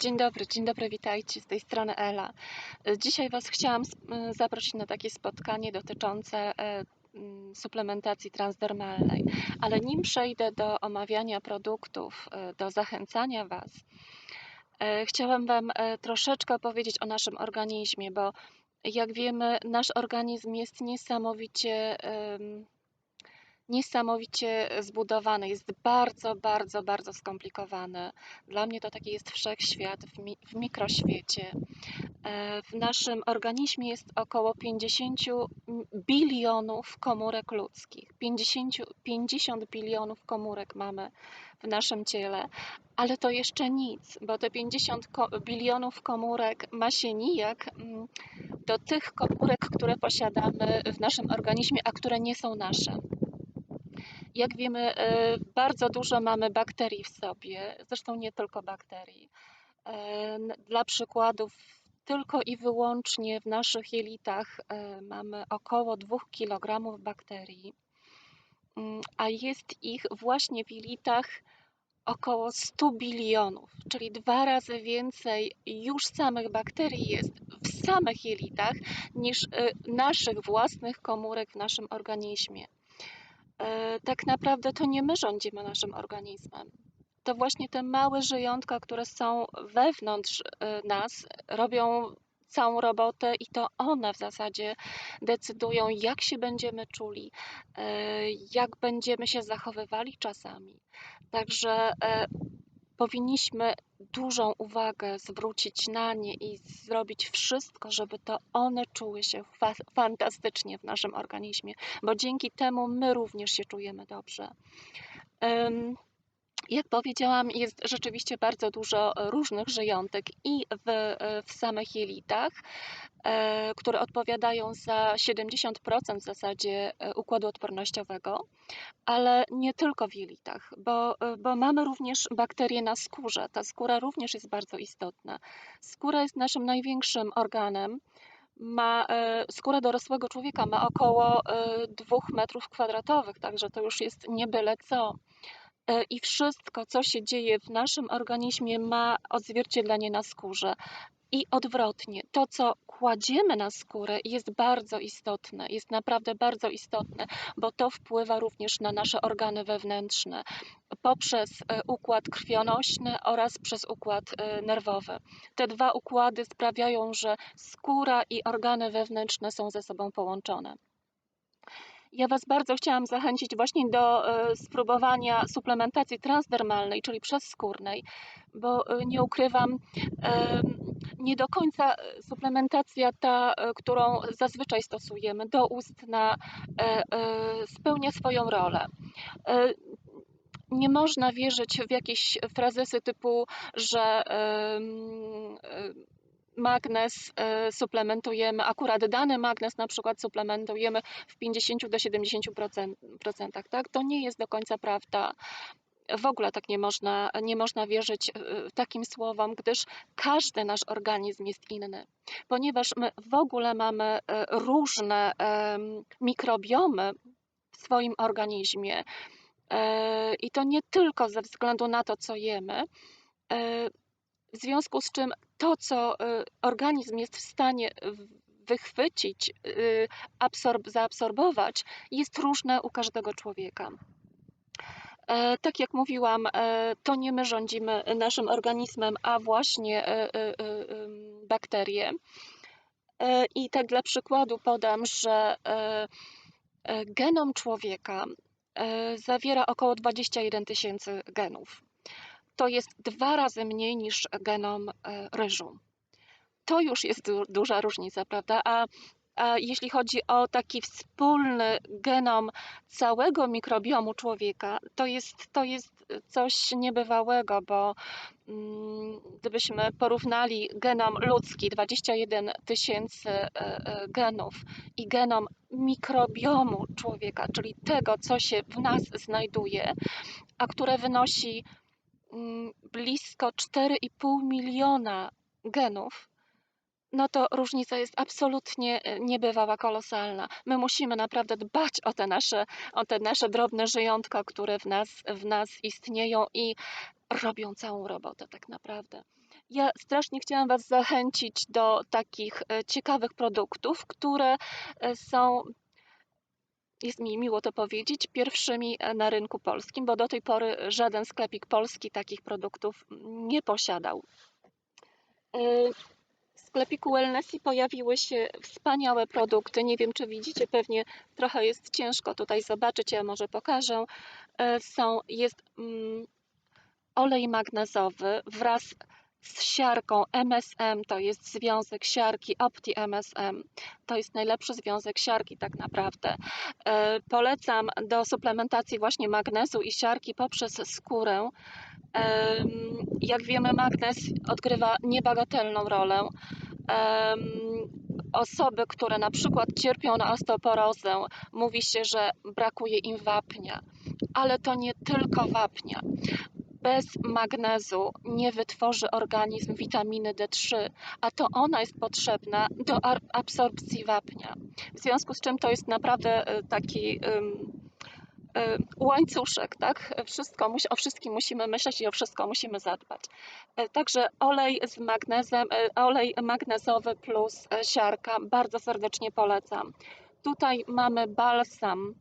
Dzień dobry, dzień dobry, witajcie z tej strony Ela. E, Dzisiaj Was chciałam m, zaprosić na takie spotkanie dotyczące e, m, suplementacji transdermalnej, ale nim przejdę do omawiania produktów, e, do zachęcania Was, e, chciałam Wam e, troszeczkę opowiedzieć o naszym organizmie, bo jak wiemy, nasz organizm jest niesamowicie niesamowicie zbudowany, jest bardzo, bardzo, bardzo skomplikowany. Dla mnie to taki jest wszechświat w, mi, w mikroświecie. E, W naszym organizmie jest około 50 bilionów komórek ludzkich. 50, 50 bilionów komórek mamy w naszym ciele, ale to jeszcze nic, bo te 50 ko- bilionów komórek ma się nijak mm, do tych komórek, które posiadamy w naszym organizmie, a które nie są nasze. Jak wiemy, e, bardzo dużo mamy bakterii w sobie, zresztą nie tylko bakterii. E, Dla przykładów, tylko i wyłącznie w naszych jelitach e, mamy około 2 kg bakterii, Mm, a jest ich właśnie w jelitach około 100 bilionów, czyli dwa razy więcej już samych bakterii jest w samych jelitach niż naszych własnych komórek w naszym organizmie. E, tak naprawdę to nie my rządzimy naszym organizmem. To właśnie te małe żyjątka, które są wewnątrz e, nas, robią całą robotę i to one w zasadzie decydują, jak się będziemy czuli, e, jak będziemy się zachowywali czasami. Także powinniśmy dużą uwagę zwrócić na nie i zrobić wszystko, żeby to one czuły się fa fantastycznie w naszym organizmie, bo dzięki temu my również się czujemy dobrze. Ym, jak powiedziałam, jest rzeczywiście bardzo dużo różnych żyjątek i w, w samych jelitach, e, które odpowiadają za 70% w zasadzie e, układu odpornościowego, ale nie tylko w jelitach, bo, e, bo mamy również bakterie na skórze. Ta skóra również jest bardzo istotna. Skóra jest naszym największym organem. Ma, e, skóra dorosłego człowieka ma około e, 2 metrów kwadratowych, także to już jest nie byle co. E, I wszystko, co się dzieje w naszym organizmie, ma odzwierciedlenie na skórze. I odwrotnie, to co kładziemy na skórę jest bardzo istotne, jest naprawdę bardzo istotne, bo to wpływa również na nasze organy wewnętrzne poprzez e, układ krwionośny oraz przez układ e, nerwowy. Te dwa układy sprawiają, że skóra i organy wewnętrzne są ze sobą połączone. Ja Was bardzo chciałam zachęcić właśnie do e, spróbowania suplementacji transdermalnej, czyli przezskórnej, bo e, nie ukrywam, nie do końca e, suplementacja ta, którą zazwyczaj stosujemy, doustna, e, e, spełnia swoją rolę. Nie można wierzyć w jakieś frazesy typu, że magnez e, suplementujemy, akurat dany magnez na przykład suplementujemy w 50 do 70%, procentach, tak? To nie jest do końca prawda. W ogóle tak nie można, nie można wierzyć e, takim słowom, gdyż każdy nasz organizm jest inny, ponieważ my w ogóle mamy e, różne mikrobiomy w swoim organizmie. I to nie tylko ze względu na to, co jemy, w związku z czym to, co e, organizm jest w stanie w- wychwycić, y, absorb, zaabsorbować, jest różne u każdego człowieka. E, Tak jak mówiłam, e, to nie my rządzimy naszym organizmem, a właśnie e, bakterie. I tak dla przykładu podam, że genom człowieka zawiera około 21 tysięcy genów. To jest dwa razy mniej niż genom e, ryżu. To już jest du duża różnica, prawda? A, a jeśli chodzi o taki wspólny genom całego mikrobiomu człowieka, to jest, to jest coś niebywałego, bo mm, gdybyśmy porównali genom ludzki 21 tysięcy e, e, genów i genom mikrobiomu człowieka, czyli tego, co się w nas znajduje, a które wynosi blisko 4,5 miliona genów, no to różnica jest absolutnie e, niebywała, kolosalna. My musimy naprawdę dbać o te nasze, o te nasze drobne żyjątka, które w nas, w nas istnieją i robią całą robotę tak naprawdę. Ja strasznie chciałam Was zachęcić do takich e, ciekawych produktów, które e, są, jest mi miło to powiedzieć, pierwszymi e, na rynku polskim, bo do tej pory żaden sklepik polski takich produktów nie posiadał. E, W sklepiku Wellnessi pojawiły się wspaniałe produkty. Nie wiem, czy widzicie, pewnie trochę jest ciężko tutaj zobaczyć, ja może pokażę. E, Są, jest mm, olej magnezowy wraz z siarką MSM, to jest związek siarki Opti MSM. To jest najlepszy związek siarki tak naprawdę. E, Polecam do suplementacji właśnie magnezu i siarki poprzez skórę. Em, Jak wiemy, magnez odgrywa niebagatelną rolę. Em, Osoby, które na przykład cierpią na osteoporozę, mówi się, że brakuje im wapnia, ale to nie tylko wapnia. Bez magnezu nie wytworzy organizm witaminy D3, a to ona jest potrzebna do absorpcji wapnia. W związku z czym to jest naprawdę e, taki e, łańcuszek, tak? Wszystko, o wszystkim musimy myśleć i o wszystko musimy zadbać. E, Także olej z magnezem, olej magnezowy plus siarka, bardzo serdecznie polecam. Tutaj mamy balsam,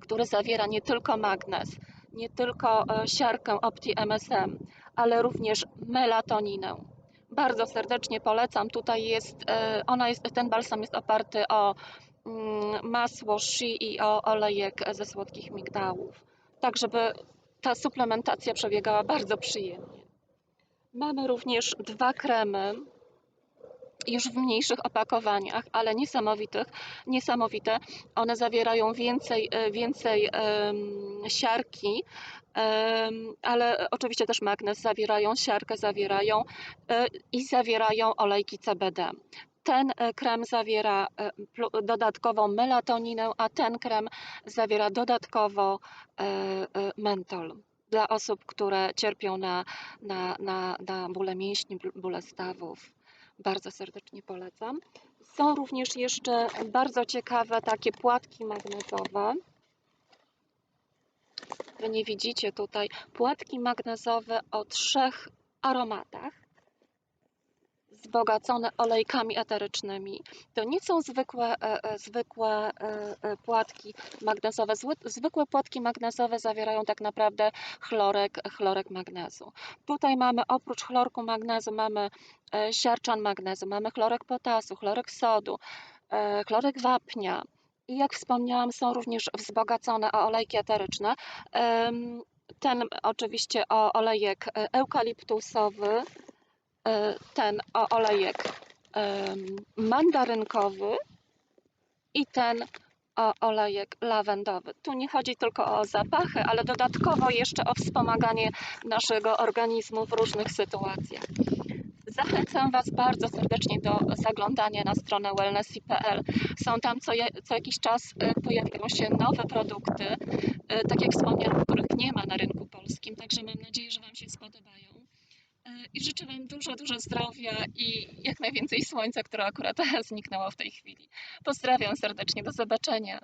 który zawiera nie tylko magnez, nie tylko e, siarkę Opti MSM, ale również melatoninę. Bardzo serdecznie polecam. Tutaj jest, e, ona jest, ten balsam jest oparty o mm, masło shea i o olejek ze słodkich migdałów. Tak, żeby ta suplementacja przebiegała bardzo przyjemnie. Mamy również dwa kremy, już w mniejszych opakowaniach, ale niesamowitych, niesamowite. One zawierają więcej, e, więcej siarki, ale oczywiście też magnez zawierają, siarkę zawierają e, i zawierają olejki CBD. Ten e, krem zawiera dodatkowo melatoninę, a ten krem zawiera dodatkowo mentol dla osób, które cierpią na, na, na, na bóle mięśni, ból- bóle stawów. Bardzo serdecznie polecam. Są również jeszcze bardzo ciekawe takie płatki magnezowe. Wy nie widzicie tutaj. Płatki magnezowe o trzech aromatach, wzbogacone olejkami eterycznymi. To nie są zwykłe, e, e, zwykłe e, płatki magnezowe. Zwykłe płatki magnezowe zawierają tak naprawdę chlorek, chlorek magnezu. Tutaj mamy oprócz chlorku magnezu mamy siarczan magnezu, mamy chlorek potasu, chlorek sodu, chlorek wapnia. I jak wspomniałam, są również wzbogacone o olejki eteryczne. Ten oczywiście o olejek eukaliptusowy, ten o olejek mandarynkowy i ten olejek lawendowy. Tu nie chodzi tylko o zapachy, ale dodatkowo jeszcze o wspomaganie naszego organizmu w różnych sytuacjach. Zachęcam Was bardzo serdecznie do zaglądania na stronę wellnessy.pl. Są tam co, co jakiś czas e, pojawiają się nowe produkty, e, tak jak wspomniałam, których nie ma na rynku polskim, także mam nadzieję, że Wam się spodobają. E, I życzę Wam dużo, dużo zdrowia i jak najwięcej słońca, które akurat zniknęło w tej chwili. Pozdrawiam serdecznie, do zobaczenia.